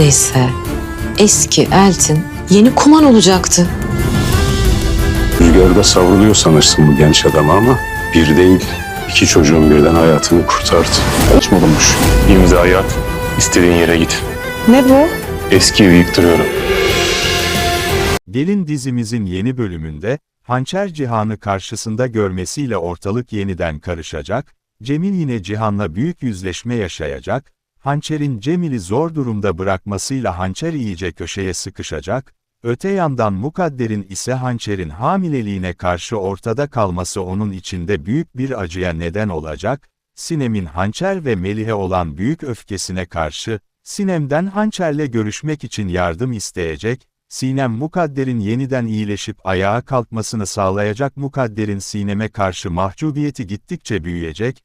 Neredeyse eski Eltin yeni kuman olacaktı. Rüzgarda savruluyor sanırsın bu genç adam ama bir değil iki çocuğun birden hayatını kurtardı. Kaç mı bulmuş? İmzayı at. istediğin yere git. Ne bu? Eski evi yıktırıyorum. Gelin dizimizin yeni bölümünde, Hançer Cihan'ı karşısında görmesiyle ortalık yeniden karışacak, Cemil yine Cihan'la büyük yüzleşme yaşayacak, Hançer'in Cemil'i zor durumda bırakmasıyla Hançer iyice köşeye sıkışacak, öte yandan Mukadder'in ise Hançer'in hamileliğine karşı ortada kalması onun içinde büyük bir acıya neden olacak, Sinem'in Hançer ve Melih'e olan büyük öfkesine karşı, Sinem'den Hançer'le görüşmek için yardım isteyecek, Sinem Mukadder'in yeniden iyileşip ayağa kalkmasını sağlayacak Mukadder'in Sinem'e karşı mahcubiyeti gittikçe büyüyecek,